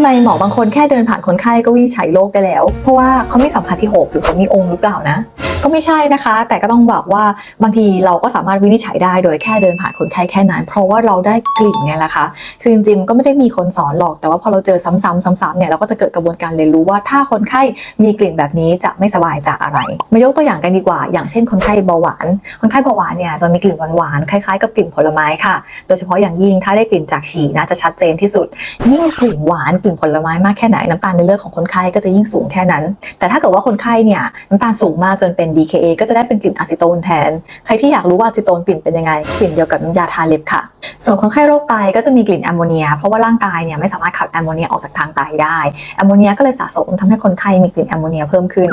ทำไมหมอบางคนแค่เดินผ่านคนไข้ก็วินิจฉัยโรคได้แล้ว เพราะว่าเขาไม่สัมผัสที่หกหรือเขามีองค์หรือเปล่านะ ก็ไม่ใช่นะคะ แต่ก็ต้องบอกว่าบางทีเราก็สามารถวินิจฉัยได้โดยแค่เดินผ่านคนไข้แค่นั้น เพราะว่าเราได้กลิ่นไงล่ะคะคือจริงๆก็ไม่ได้มีคนสอนหรอก แต่ว่าพอเราเจอซ้ำๆซ้ำๆเนี่ยเราก็จะเกิดกระบวนการเรียนรู้ว่าถ้าคนไข้มีกลิ่นแบบนี้จะไม่สบายจากอะไร มายกตัวอย่างกันดีกว่า อย่างเช่นคนไข้เบาหวาน คนไข้เบาหวานเนี่ยจะมีกลิ่นหวานๆคล้ายๆกับกลิ่นผลไม้ค่ะ โดยเฉพาะอย่างยิ่งถ้าได้กลิ่นจากฉี่นะจะชัดเจนที่สุด ยิ่งกลิ่นหวานกลิ่นผลไม้มากแค่ไหนน้ำตาลในเลือดของคนไข้ก็จะยิ่งสูงแค่นั้น แต่ถ้าเกิดว่าคนไข้เนี่ยน้ำตาลสูงมากจนเป็น DKA ก็จะได้เป็นกลิ่นอะซิโตนแทน ใครที่อยากรู้ว่าอะซิโตนกลิ่นเป็นยังไง กลิ่นเดียวกับน้ำยาทาเล็บค่ะ ส่วนคนไข้โรคไตก็จะมีกลิ่นแอมโมเนีย เพราะว่าร่างกายเนี่ยไม่สามารถขับแอมโมเนียออกจากทางไตได้ แอมโมเนียก็เลยสะสมทำให้คนไข้มีกลิ่นแอมโมเนียเพิ่มขึ้น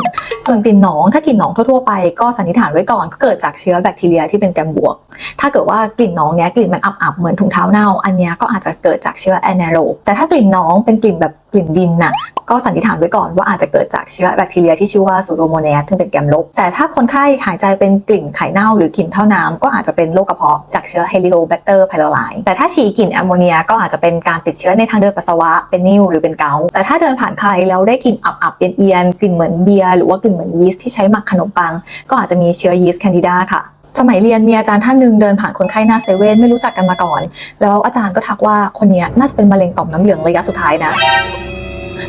ส่วนกลิ่นหนอง ถ้ากลิ่นหนองทั่วๆไปก็สันนิษฐานไว้ก่อนก็เกิดจากเชื้อแบคทีเรียที่เป็นแกมบวกถ้าเกิดว่ากลิ่นหนองเนี้ยกลิ่นมันอับๆเหมือนถุงเท้าเน่า อันเนี้ยก็อาจจะเกิดจากเชื้อแอนแนโรบแต่ถ้ากลิ่นหนองเป็นกลิ่นแบบกลิ่นดินน่ะก็สันนิษฐานไว้ก่อนว่าอาจจะเกิดจากเชื้อแบคทีเรียที่ชื่อว่าซูโดโมเนสซึ่งเป็นแกมลบแต่ถ้าคนไข้หายใจเป็นกลิ่นไข่เน่าหรือกลิ่นเท่าน้ำก็อาจจะเป็นโรคกระเพาะจากเชื้อเฮลิโอแบคเตอร์ไพโรไลแต่ถ้าฉี่กลิ่นแอมโมเนียก็อาจจะเป็นการติดเชื้อในทางเดินปัสสาวะเป็นนิ่วหรือเป็นเกาแต่ถ้าเดินผ่านใครแล้วได้กลิ่นอับๆเอียนๆกลิ่นเหมือนเบียร์หรือว่ากลิ่นเหมือนยีสต์ที่ใช้หมักขนมปัง ก็อาจจะมีเชื้อยีสต์แคนดิดาค่ะ สมัยเรียนมีอาจารย์ท่านหนึ่งเดินผ่านคนไข้หน้าเซเว่นไม่รู้จักกันมาก่อน แล้วอาจารย์ก็ทักว่าคนนี้น่าจะเป็นมะเร็งต่อมน้ำเหลืองระยะสุดท้ายนะ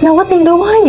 แล้วว่าจริงด้วย